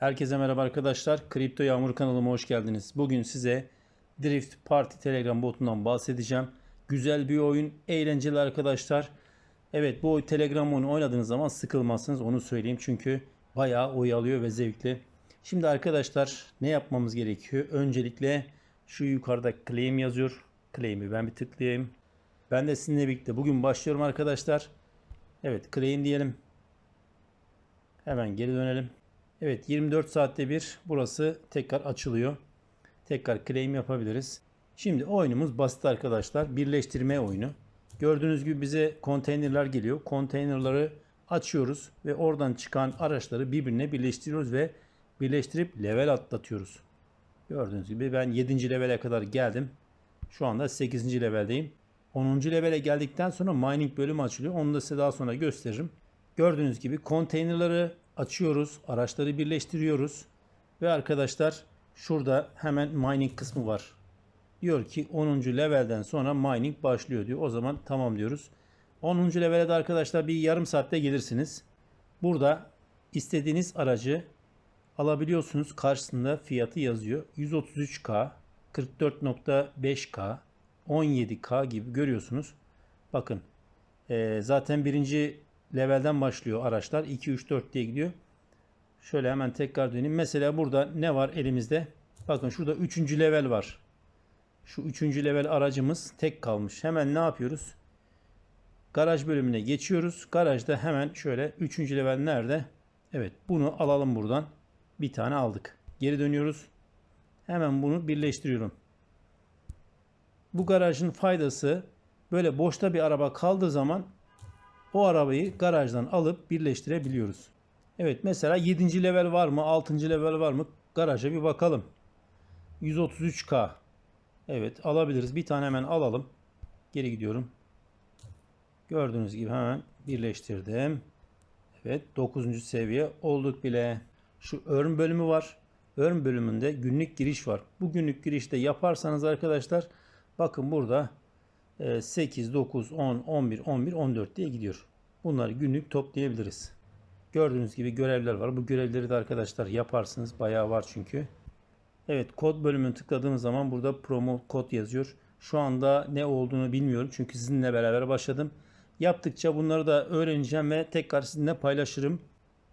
Herkese merhaba arkadaşlar. Kripto Yağmur kanalıma hoş geldiniz. Bugün size Drift Party Telegram botundan bahsedeceğim. Güzel bir oyun, eğlenceli arkadaşlar. Evet bu Telegram oyunu oynadığınız zaman sıkılmazsınız onu söyleyeyim. Çünkü bayağı oy alıyor ve zevkli. Şimdi arkadaşlar ne yapmamız gerekiyor? Öncelikle şu yukarıda claim yazıyor. Claim'i ben bir tıklayayım. Ben de sizinle birlikte bugün başlıyorum arkadaşlar. Evet claim diyelim. Hemen geri dönelim. Evet 24 saatte bir burası tekrar açılıyor. Tekrar claim yapabiliriz. Şimdi oyunumuz basit arkadaşlar. Birleştirme oyunu. Gördüğünüz gibi bize konteynerler geliyor. Konteynerları açıyoruz ve oradan çıkan araçları birbirine birleştiriyoruz ve birleştirip level atlatıyoruz. Gördüğünüz gibi ben 7. levele kadar geldim. Şu anda 8. leveldeyim. 10. levele geldikten sonra mining bölümü açılıyor. Onu da size daha sonra gösteririm. Gördüğünüz gibi konteynerları açıyoruz. Araçları birleştiriyoruz. Ve arkadaşlar şurada hemen mining kısmı var. Diyor ki 10. levelden sonra mining başlıyor diyor. O zaman tamam diyoruz. 10. levele de arkadaşlar bir yarım saatte gelirsiniz. Burada istediğiniz aracı alabiliyorsunuz. Karşısında fiyatı yazıyor. 133K, 44.5K, 17K gibi görüyorsunuz. Bakın e, zaten birinci levelden başlıyor araçlar. 2, 3, 4 diye gidiyor. Şöyle hemen tekrar döneyim. Mesela burada ne var elimizde? Bakın şurada 3. level var. Şu 3. level aracımız tek kalmış. Hemen ne yapıyoruz? Garaj bölümüne geçiyoruz. Garajda hemen şöyle 3. level nerede? Evet bunu alalım buradan. Bir tane aldık. Geri dönüyoruz. Hemen bunu birleştiriyorum. Bu garajın faydası böyle boşta bir araba kaldığı zaman o arabayı garajdan alıp birleştirebiliyoruz. Evet mesela 7. level var mı 6. level var mı garaja bir bakalım. 133K. Evet alabiliriz. Bir tane hemen alalım. Geri gidiyorum. Gördüğünüz gibi hemen birleştirdim. Evet 9. seviye olduk bile. Şu earn bölümü var. Earn bölümünde günlük giriş var. Bu günlük girişte yaparsanız arkadaşlar bakın burada 8, 9, 10, 11, 11, 14 diye gidiyor. Bunları günlük toplayabiliriz. Gördüğünüz gibi görevler var. Bu görevleri de arkadaşlar yaparsınız. Bayağı var çünkü. Evet kod bölümünü tıkladığımız zaman burada promo kod yazıyor. Şu anda ne olduğunu bilmiyorum. Çünkü sizinle beraber başladım. Yaptıkça bunları da öğreneceğim ve tekrar sizinle paylaşırım.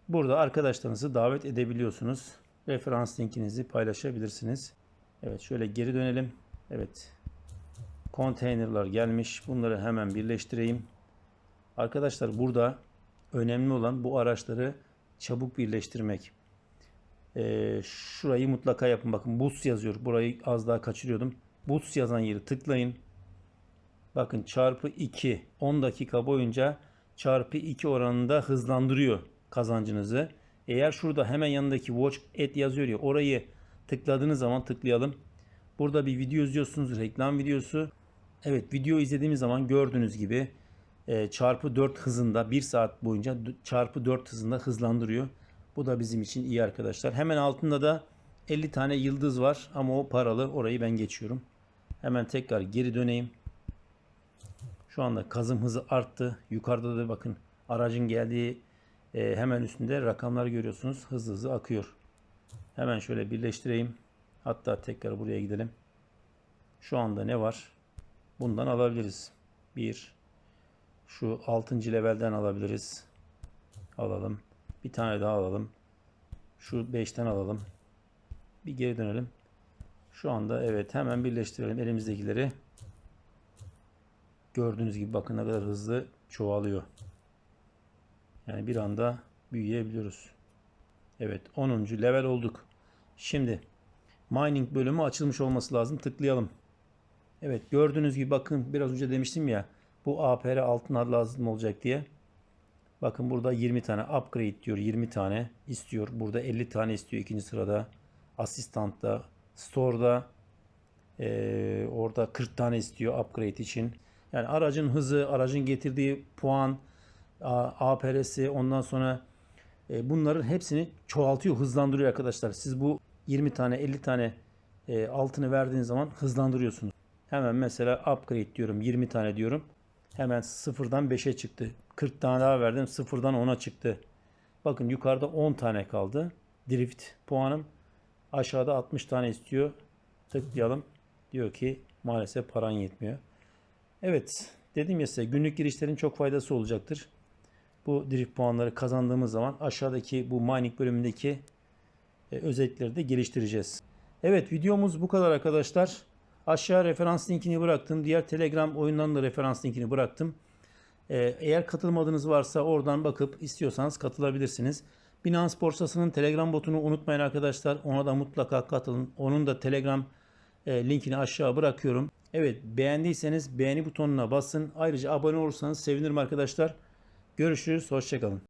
Burada arkadaşlarınızı davet edebiliyorsunuz. Referans linkinizi paylaşabilirsiniz. Evet şöyle geri dönelim. Evet konteynerlar gelmiş. Bunları hemen birleştireyim. Arkadaşlar burada önemli olan bu araçları çabuk birleştirmek. Ee, şurayı mutlaka yapın. Bakın boost yazıyor. Burayı az daha kaçırıyordum. Boost yazan yeri tıklayın. Bakın çarpı 2 10 dakika boyunca çarpı 2 oranında hızlandırıyor kazancınızı. Eğer şurada hemen yanındaki watch et yazıyor ya orayı tıkladığınız zaman tıklayalım. Burada bir video izliyorsunuz reklam videosu. Evet video izlediğimiz zaman gördüğünüz gibi e, çarpı 4 hızında 1 saat boyunca çarpı 4 hızında hızlandırıyor. Bu da bizim için iyi arkadaşlar. Hemen altında da 50 tane yıldız var ama o paralı orayı ben geçiyorum. Hemen tekrar geri döneyim. Şu anda kazım hızı arttı. Yukarıda da bakın aracın geldiği e, hemen üstünde rakamlar görüyorsunuz. Hızlı hızlı akıyor. Hemen şöyle birleştireyim. Hatta tekrar buraya gidelim. Şu anda ne var? Bundan alabiliriz. Bir. Şu 6. levelden alabiliriz. Alalım. Bir tane daha alalım. Şu 5'ten alalım. Bir geri dönelim. Şu anda evet hemen birleştirelim elimizdekileri. Gördüğünüz gibi bakın ne kadar hızlı çoğalıyor. Yani bir anda büyüyebiliyoruz. Evet 10. level olduk. Şimdi mining bölümü açılmış olması lazım. Tıklayalım. Evet gördüğünüz gibi bakın biraz önce demiştim ya bu APR altına lazım olacak diye. Bakın burada 20 tane upgrade diyor 20 tane istiyor. Burada 50 tane istiyor ikinci sırada. Asistantta, store'da ee, orada 40 tane istiyor upgrade için. Yani aracın hızı, aracın getirdiği puan, APR'si ondan sonra e, bunların hepsini çoğaltıyor, hızlandırıyor arkadaşlar. Siz bu 20 tane 50 tane e, altını verdiğiniz zaman hızlandırıyorsunuz. Hemen mesela upgrade diyorum 20 tane diyorum. Hemen sıfırdan 5'e çıktı. 40 tane daha verdim sıfırdan 10'a çıktı. Bakın yukarıda 10 tane kaldı. drift puanım. Aşağıda 60 tane istiyor. Tıklayalım. Diyor ki maalesef paran yetmiyor. Evet dedim ya size günlük girişlerin çok faydası olacaktır. Bu drift puanları kazandığımız zaman aşağıdaki bu mining bölümündeki e, özellikleri de geliştireceğiz. Evet videomuz bu kadar arkadaşlar. Aşağı referans linkini bıraktım. Diğer Telegram oyundan da referans linkini bıraktım. Ee, eğer katılmadığınız varsa oradan bakıp istiyorsanız katılabilirsiniz. Binance borsasının Telegram botunu unutmayın arkadaşlar. Ona da mutlaka katılın. Onun da Telegram e, linkini aşağı bırakıyorum. Evet beğendiyseniz beğeni butonuna basın. Ayrıca abone olursanız sevinirim arkadaşlar. Görüşürüz. Hoşçakalın.